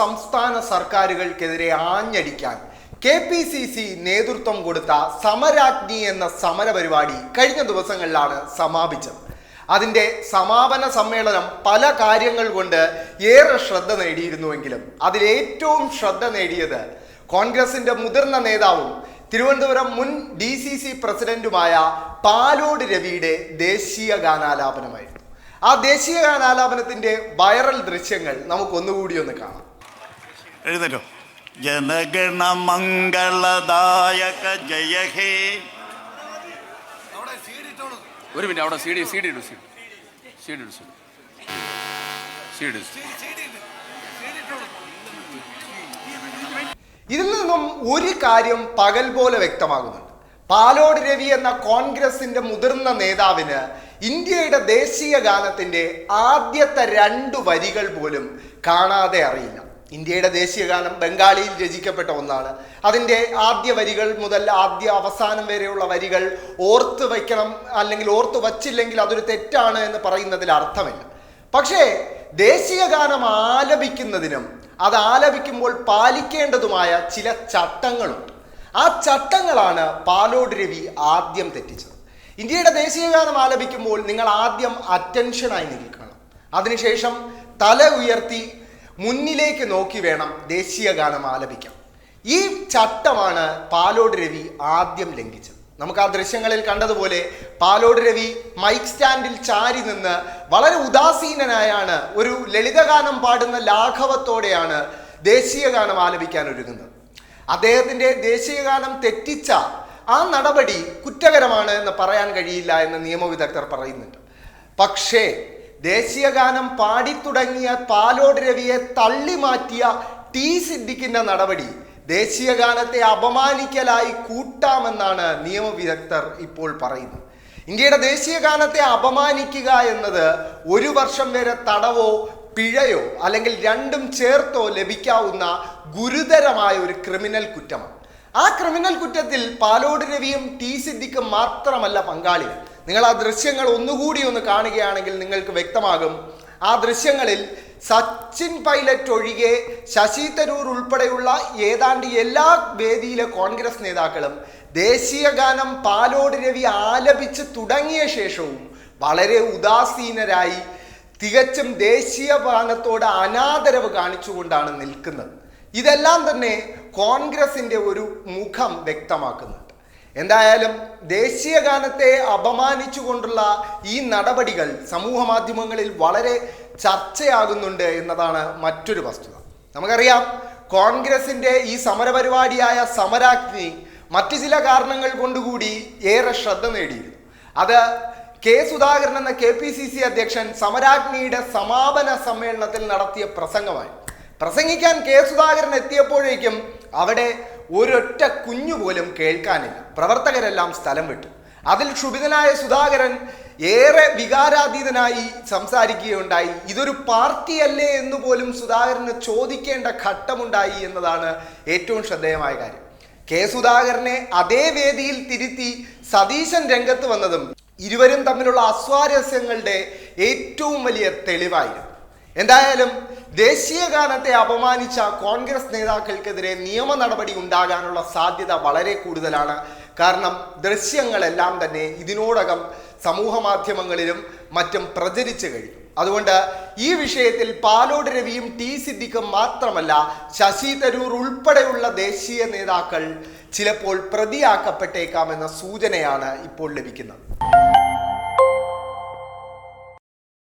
സംസ്ഥാന സർക്കാരുകൾക്കെതിരെ ആഞ്ഞടിക്കാൻ കെ പി സി സി നേതൃത്വം കൊടുത്ത സമരാജ്ഞി എന്ന സമര പരിപാടി കഴിഞ്ഞ ദിവസങ്ങളിലാണ് സമാപിച്ചത്. അതിന്റെ സമാപന സമ്മേളനം പല കാര്യങ്ങൾ കൊണ്ട് ഏറെ ശ്രദ്ധ നേടിയിരുന്നുവെങ്കിലും അതിലേറ്റവും ശ്രദ്ധ നേടിയത് കോൺഗ്രസിന്റെ മുതിർന്ന നേതാവും തിരുവനന്തപുരം മുൻ ഡി സി സി പ്രസിഡന്റുമായ പാലോട് രവിയുടെ ദേശീയ ഗാനാലാപനമായിരുന്നു. ആ ദേശീയ ഗാനാലാപനത്തിന്റെ വൈറൽ ദൃശ്യങ്ങൾ നമുക്കൊന്നുകൂടി ഒന്ന് കാണാം. എഴുന്നേറ്റോ. ജനഗണ മംഗളദായക ജയ ഹേ. ഒരു മിനിറ്റ് അവിടെ സി ഡി സി ഡി ഇടൂ സി സി ഡി ഇടൂ. സി സി ഡി ഇതിൽ നിന്നും ഒരു കാര്യം പകൽ പോലെ വ്യക്തമാകുന്നുണ്ട്. പാലോട് രവി എന്ന കോൺഗ്രസിന്റെ മുതിർന്ന നേതാവിന് ഇന്ത്യയുടെ ദേശീയ ഗാനത്തിന്റെ ആദ്യത്തെ രണ്ട് വരികൾ പോലും കാണാതെ അറിയില്ല. ഇന്ത്യയുടെ ദേശീയഗാനം ബംഗാളിയിൽ രചിക്കപ്പെട്ട ഒന്നാണ്. അതിന്റെ ആദ്യ വരികൾ മുതൽ ആദ്യ അവസാനം വരെയുള്ള വരികൾ ഓർത്ത് വയ്ക്കണം അല്ലെങ്കിൽ ഓർത്ത് വച്ചില്ലെങ്കിൽ അതൊരു തെറ്റാണ് എന്ന് പറയുന്നതിൽ അർത്ഥമില്ല. പക്ഷേ ദേശീയ ഗാനം ആലപിക്കുന്നതിനും അത് ആലപിക്കുമ്പോൾ പാലിക്കേണ്ടതുമായ ചില ചട്ടങ്ങളുണ്ട്. ആ ചട്ടങ്ങളാണ് പാലോട് രവി ആദ്യം തെറ്റിച്ചത്. ഇന്ത്യയുടെ ദേശീയഗാനം ആലപിക്കുമ്പോൾ നിങ്ങൾ ആദ്യം അറ്റൻഷനായി നിൽക്കണം. അതിനുശേഷം തല ഉയർത്തി മുന്നിലേക്ക് നോക്കി വേണം ദേശീയ ഗാനം ആലപിക്കാൻ. ഈ ചട്ടമാണ് പാലോട് രവി ആദ്യം ലംഘിച്ചത്. നമുക്ക് ആ ദൃശ്യങ്ങളിൽ കണ്ടതുപോലെ പാലോട് രവി മൈക്ക് സ്റ്റാൻഡിൽ ചാരി നിന്ന് വളരെ ഉദാസീനനായാണ് ഒരു ലളിതഗാനം പാടുന്ന ലാഘവത്തോടെയാണ് ദേശീയ ഗാനം ആലപിക്കാൻ ഒരുങ്ങുന്നത്. അദ്ദേഹത്തിന്റെ ദേശീയ ഗാനം തെറ്റിച്ച ആ നടപടി കുറ്റകരമാണ് എന്ന് പറയാൻ കഴിയില്ല എന്ന് നിയമവിദഗ്ധർ പറയുന്നുണ്ട്. പക്ഷേ ദേശീയ ഗാനം പാടിത്തുടങ്ങിയ പാലോട് രവിയെ തള്ളി മാറ്റിയ ടി സിദ്ദിഖിന്റെ നടപടി. ദേശീയഗാനത്തെ അപമാനിക്കലായി കൂട്ടാമെന്നാണ് നിയമവിദഗ്ധർ ഇപ്പോൾ പറയുന്നത്. ഇന്ത്യയുടെ ദേശീയഗാനത്തെ അപമാനിക്കുക എന്നത് ഒരു വർഷം വരെ തടവോ പിഴയോ അല്ലെങ്കിൽ രണ്ടും ചേർത്തോ ലഭിക്കാവുന്ന ഗുരുതരമായ ഒരു ക്രിമിനൽ കുറ്റമാണ്. ആ ക്രിമിനൽ കുറ്റത്തിൽ പാലോട് രവിയും ടി സിദ്ദിഖും മാത്രമല്ല പങ്കാളികൾ. നിങ്ങൾ ആ ദൃശ്യങ്ങൾ ഒന്നുകൂടി ഒന്ന് കാണുകയാണെങ്കിൽ നിങ്ങൾക്ക് വ്യക്തമാകും. ആ ദൃശ്യങ്ങളിൽ സച്ചിൻ പൈലറ്റ് ഒഴികെ ശശി തരൂർ ഉൾപ്പെടെയുള്ള ഏതാണ്ട് എല്ലാ വേദിയിലെ കോൺഗ്രസ് നേതാക്കളും ദേശീയ ഗാനം പാലോട് രവി ആലപിച്ച് തുടങ്ങിയ ശേഷവും വളരെ ഉദാസീനരായി തികച്ചും ദേശീയ ഗാനത്തോട് അനാദരവ് കാണിച്ചുകൊണ്ടാണ് നിൽക്കുന്നത്. ഇതെല്ലാം തന്നെ കോൺഗ്രസിന്റെ ഒരു മുഖം വ്യക്തമാക്കുന്നുണ്ട് എന്തായാലും ദേശീയ ഗാനത്തെ അപമാനിച്ചുകൊണ്ടുള്ള ഈ നടപടികൾ സമൂഹ മാധ്യമങ്ങളിൽ വളരെ ചർച്ചയാകുന്നുണ്ട് എന്നതാണ് മറ്റൊരു വസ്തുത. നമുക്കറിയാം കോൺഗ്രസിന്റെ ഈ സമരപരിപാടിയായ സമരാഗ്നി മറ്റു ചില കാരണങ്ങൾ കൊണ്ടുകൂടി ഏറെ ശ്രദ്ധ നേടിയിരുന്നു. അത് കെ സുധാകരൻ എന്ന കെ പി സി സി അധ്യക്ഷൻ സമരാഗ്നിയുടെ സമാപന സമ്മേളനത്തിൽ നടത്തിയ പ്രസംഗമായി. പ്രസംഗിക്കാൻ കെ സുധാകരൻ എത്തിയപ്പോഴേക്കും അവിടെ ഒരൊറ്റ കുഞ്ഞു പോലും കേൾക്കാനില്ല. പ്രവർത്തകരെല്ലാം സ്ഥലം വിട്ടു. അതിൽ ക്ഷുഭിതനായ സുധാകരൻ ഏറെ വികാരാതീതനായി സംസാരിക്കുകയുണ്ടായി. ഇതൊരു പാർട്ടിയല്ലേ എന്ന് പോലും സുധാകരന് ചോദിക്കേണ്ട ഘട്ടമുണ്ടായി എന്നതാണ് ഏറ്റവും ശ്രദ്ധേയമായ കാര്യം. കെ സുധാകരനെ അതേ വേദിയിൽ തിരുത്തി സതീശൻ രംഗത്ത് വന്നതും ഇരുവരും തമ്മിലുള്ള അസ്വാരസ്യങ്ങളുടെ ഏറ്റവും വലിയ തെളിവായിരുന്നു. എന്തായാലും ദേശീയ ഗാനത്തെ അപമാനിച്ച കോൺഗ്രസ് നേതാക്കൾക്കെതിരെ നിയമ നടപടി ഉണ്ടാകാനുള്ള സാധ്യത വളരെ കൂടുതലാണ്. കാരണം ദൃശ്യങ്ങളെല്ലാം തന്നെ ഇതിനോടകം സമൂഹ മാധ്യമങ്ങളിലും മറ്റും പ്രചരിച്ചു കഴിഞ്ഞു. അതുകൊണ്ട് ഈ വിഷയത്തിൽ പാലോട് രവിയും ടി സിദ്ദിഖും മാത്രമല്ല ശശി തരൂർ ഉൾപ്പെടെയുള്ള ദേശീയ നേതാക്കൾ ചിലപ്പോൾ പ്രതിയാക്കപ്പെട്ടേക്കാമെന്ന സൂചനയാണ് ഇപ്പോൾ ലഭിക്കുന്നത്.